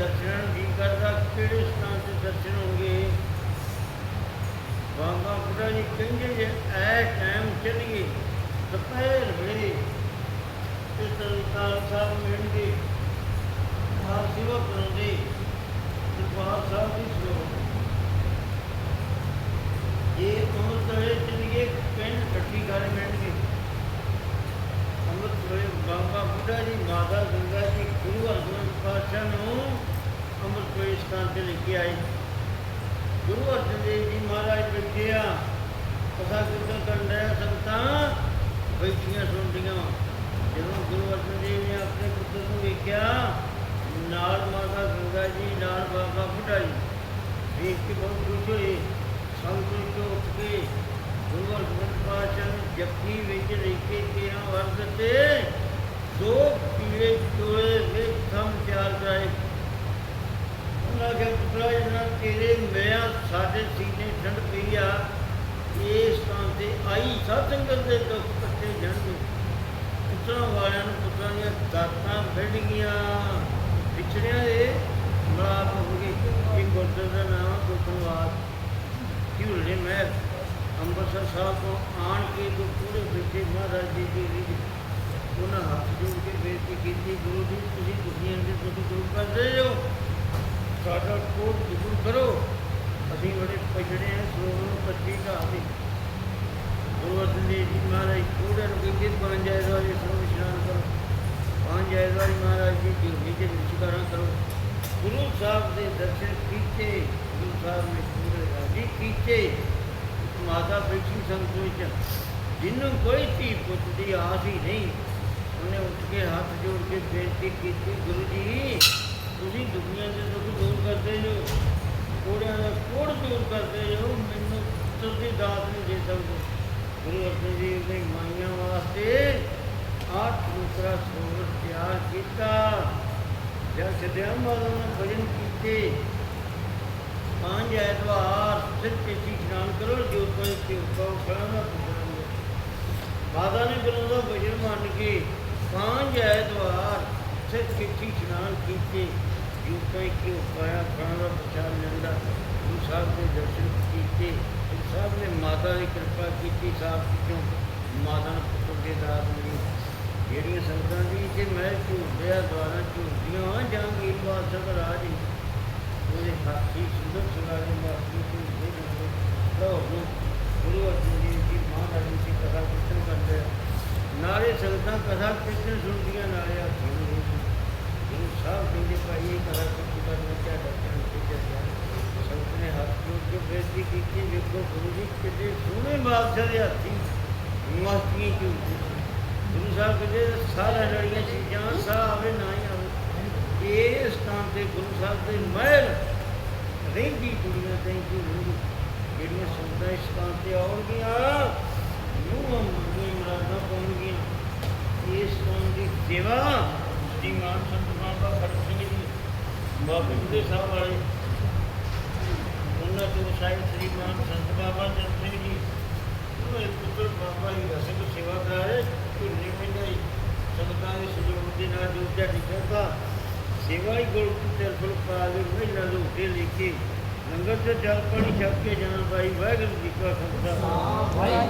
दर्शन जी करदा ਕਿਹੜੇ ਸਥਾਨ ਤੇ ਦਰਸ਼ਨ ਹੋਣਗੇ ਬਾਬਾ ਬੁੱਢਾ ਜੀ ਕਹਿੰਦੇ ਜੇ ਐ ਟਾਈਮ ਚੱਲੀਏ ਦੁਪਹਿਰ ਵੇਲੇ ਇਸ ਤਰ੍ਹਾਂ ਸਾਹਿਬ ਮਿਲਣਗੇ ਆਪ ਸੇਵਾ ਕਰੋਗੇ ਦਰਬਾਰ ਸਾਹਿਬ ਦੀ ਸੇਵਾ ਇਹ ਉਮਰ ਤਰੇ ਚੱਲੀਏ ਪਿੰਡ ਕੱਟੀ ਘਰ ਮਿਲਣਗੇ ਅੰਮ੍ਰਿਤ ਵੇਲੇ ਬਾਬਾ ਬੁੱਢਾ ਜੀ ਮਾਤਾ ਗੰਗਾ ਜੀ ਗੁਰੂ ਅਰਜਨ ਪਾਤਸ਼ਾਹ ਨੂੰ ਅੰਮ੍ਰਿਤ ਸਥਾਨ ਤੇ ਲੈ ਕੇ ਆਏ। ਗੁਰੂ ਅਰਜਨ ਦੇਵ ਜੀ ਮਹਾਰਾਜ ਬੈਠੇ ਆ। ਕਥਾ ਕੀਰਤਨ ਕਰਨ ਰਿਹਾ ਸੰਗਤਾਂ ਬੈਠੀਆਂ ਸੁਣਦੀਆਂ। ਜਦੋਂ ਗੁਰੂ ਅਰਜਨ ਦੇਵ ਨੇ ਆਪਣੇ ਪੁੱਤਰ ਨੂੰ ਵੇਖਿਆ, ਨਾਲ ਮਾਤਾ ਗੰਗਾ ਜੀ, ਨਾਲ ਬਾਬਾ ਬੁੱਢਾ ਜੀ, ਵੇਖ ਕੇ ਬਹੁਤ ਖੁਸ਼ ਹੋਏ। ਸੰਤੁਸ਼ਟ ਤੋਂ ਉੱਠ ਕੇ ਗੁਰੂ ਅਰਜਨ ਪਾਤਸ਼ਾਹ ਨੇ ਜੱਫੀ ਵਿੱਚ ਲੈ ਕੇ ਤੇਰਾਂ ਵਰਗ ਤੇ ਦੋ ਪੀਲੇ ਚੋਲੇ ਵਿੱਚ ਥੰਮ ਤਿਆਰ ਕਰਾਏ। ਉਹਨਾਂ ਕੇ ਪੁੱਤਰਾ, ਜਨਾ ਤੇਰੇ ਮਿਆਂ ਸਾਡੇ ਸੀਨੇ ਠੰਡ ਪਈ ਆ, ਇਸ ਤਾਂ ਤੇ ਆਈ ਸਤ ਸੰਗਤ ਦੇ ਦੁੱਖ ਕੱਟੇ ਜਾਣਗੇ ਪੁੱਤਰਾਂ ਵਾਲਿਆਂ ਨੂੰ ਪੁੱਤਰਾਂ ਦੀਆਂ ਦਾਤਾਂ ਵੱਢ ਗਈਆਂ। ਵਿਛੜਿਆਂ ਦੇ ਮਲਾਪ ਹੋ ਗਏ ਇਹ ਗੁਰਦੁਆਰੇ ਦਾ ਨਾਮ ਗੁਰਦੁਆਰਾ। ਝੂਲੇ ਮਹਿਰ ਅੰਮ੍ਰਿਤਸਰ ਸਾਹਿਬ ਤੋਂ ਆਣ ਕੇ ਜੋ ਪੂਰੇ ਬੈਠੇ ਮਹਾਰਾਜ ਜੀ ਦੀ ਰੀਝ। ਉਹਨਾਂ ਹੱਥ ਜੋੜ ਕੇ ਬੇਨਤੀ ਕੀਤੀ, ਗੁਰੂ ਜੀ, ਤੁਸੀਂ ਦੁਨੀਆ ਦੇ ਦੁੱਖ ਦੂਰ ਕਰਦੇ ਹੋ ਸਾਡਾ ਕੋਟ ਦੂਰ ਕਰੋ ਅਸੀਂ ਬੜੇ ਪਛੜੇ ਹਾਂ ਸਰੋਵਰ ਨੂੰ ਪੱਟੀ ਢਾਹ ਗੁਰੂ ਅਰਜਨ ਦੇਵ ਜੀ ਮਹਾਰਾਜ ਕੋੜਾਂ ਨੂੰ ਕਹਿੰਦੇ ਪੰਜ ਐਤਵਾਰ ਸਰਵ ਇਸ਼ਨਾਨ ਕਰੋ ਪੰਜ ਐਤਵਾਰ ਮਹਾਰਾਜ ਜੀ ਦੀ ਨੀਚੇ ਵਿਚਾਰਾਂ ਕਰੋ ਗੁਰੂ ਸਾਹਿਬ ਦੇ ਦਰਸ਼ਨ ਕੀਤੇ ਗੁਰੂ ਸਾਹਿਬ ਨੇ ਪੂਰੇ ਰਾਜੀ ਕੀਤੇ ਮਾਤਾ ਬੈਠੀ ਸੰਤ ਵਿੱਚ ਜਿਹਨੂੰ ਕੋਈ ਧੀ ਪੁੱਤ ਦੀ ਆਸ ਹੀ ਨਹੀਂ ਉਹਨੇ ਉੱਠ ਕੇ ਹੱਥ ਜੋੜ ਕੇ ਬੇਨਤੀ ਕੀਤੀ ਗੁਰੂ ਜੀ ਤੁਸੀਂ ਦੁਨੀਆ ਦੇ ਦੁੱਖ ਦੂਰ ਕਰਦੇ ਜੋ ਕੋੜਿਆਂ ਦਾ ਕੋੜ ਦੂਰ ਕਰਦੇ ਜੋ, ਮੈਨੂੰ ਪੁੱਤਰ ਦੀ ਦਾਤ ਨਹੀਂ ਦੇ ਸਕਦੇ। ਗੁਰੂ ਅਰਜਨ ਦੇਵ ਨੇ ਮਾਈਆਂ ਵਾਸਤੇ ਆਠ ਦੂਸਰਾ ਸਰੋਵਰ ਤਿਆਰ ਕੀਤਾ। ਜਦ ਸਦਿਆਂ ਮਾਤਾ ਨੇ ਭਜਨ ਕੀਤੇ, ਪੰਜ ਐਤਵਾਰ ਸਿਰ ਤੇ ਇਸ਼ਨਾਨ ਕਰੋ ਜੋ ਕੋਈ ਤੇ ਉਪਾਉ ਮਾਤਾ ਨੇ ਗੁਰੂ ਦਾ ਭਜਨ ਮੰਨ ਕੇ ਪੰਜ ਐਤਵਾਰ ਸਿਰ ਤੇ ਇਸ਼ਨਾਨ ਕੀਤੇ ਜੋ ਕੋਈ ਕਿ ਉਪਾਇਆ ਕਰਾਂਗਾ ਪ੍ਰਚਾਰ ਲੈਂਦਾ ਗੁਰੂ ਸਾਹਿਬ ਦੇ ਦਰਸ਼ਨ ਕੀਤੇ ਗੁਰੂ ਸਾਹਿਬ ਨੇ ਮਾਤਾ ਦੀ ਕਿਰਪਾ ਕੀਤੀ, ਸਾਹਿਬ ਵਿੱਚੋਂ ਮਾਤਾ ਨੂੰ ਪੁੱਤਰ ਦੇ ਦਾਤ ਮਿਲੀ ਜਿਹੜੀਆਂ ਸੰਗਤਾਂ ਦੀ ਜੇ ਮੈਂ ਝੂਠਿਆ ਦੁਆਰਾ ਝੂਠੀਆਂ ਜਾਂਗੀਰ ਬਾਦਸ਼ਾਹ ਦਾ ਰਾਜ ਸੀ। ਉਹਦੇ ਸਾਥੀ ਸੁੰਦਰ ਸੁਨਾਰੇ ਮਾਸੀ ਤੋਂ ਦੇ ਦਿੰਦੇ ਲੋ ਗੁਰੂ ਅਰਜਨ ਦੇਵ ਜੀ, ਮਹਾਰਾਜ ਜੀ ਕਥਾ ਕੀਰਤਨ ਕਰਦੇ ਆ। ਨਾਲੇ ਸੰਗਤਾਂ ਕਥਾ ਕੀਰਤਨ ਸੁਣਦੀਆਂ, ਨਾਲੇ ਸਾਹਿਬ ਕਹਿੰਦੇ ਭਾਈ ਇਹ ਕਥਾ ਕੀਰਤਨ ਕਰਨਾ ਚਾਹਦਾ ਚੰਨ ਤੇ ਜੱਜਾ ਸੰਗਤ ਨੇ ਹੱਥ ਜੋੜ ਕੇ ਬੇਨਤੀ ਕੀਤੀ ਵੇਖੋ ਗੁਰੂ ਜੀ ਕਿੱਡੇ ਸੋਹਣੇ ਬਾਦਸ਼ਾਹ ਦੇ ਹਾਥੀ ਮਸਤੀਆਂ ਝੂਟਦੇ ਸੀ। ਗੁਰੂ ਸਾਹਿਬ ਕਹਿੰਦੇ ਸਾਰਾ ਲੜੀਆਂ ਚੀਜ਼ਾਂ ਸਾਹ ਆਵੇ ਨਾ ਹੀ ਆਵੇ ਇਹ ਸਥਾਨ ਤੇ ਗੁਰੂ ਸਾਹਿਬ ਦੇ ਮਹਿਲ ਰਹਿੰਦੀ ਦੁਨੀਆ ਤੇ ਕੀ ਹੋਊਗੀ ਜਿਹੜੀਆਂ ਸੰਗਤਾਂ ਇਸ ਸਥਾਨ ਤੇ ਆਉਣਗੀਆਂ ਨੂੰ ਮੰਗੇ ਮਰਾਦਾ ਪਾਉਣਗੀਆਂ ਇਸ ਸਥਾਨ ਦੀ ਸੇਵਾ ਸ੍ਰੀ ਮਾਨ બાપુ દેસાવાળી ઉન્નત સાહેબ શ્રીમાન સંત બાબા ચંદ્રજી પુત્ર બાબાની રસક સેવા કરે નિર્મિતાઈ સંતાની શ્રીમતીના જોતા નીકળતા સેવાઈ ગુણ તરફ પાલે મહિલા લોકે લેખી લંગર તો ચાલ પડી શકે જણાભાઈ વાગર દીકવા સંતા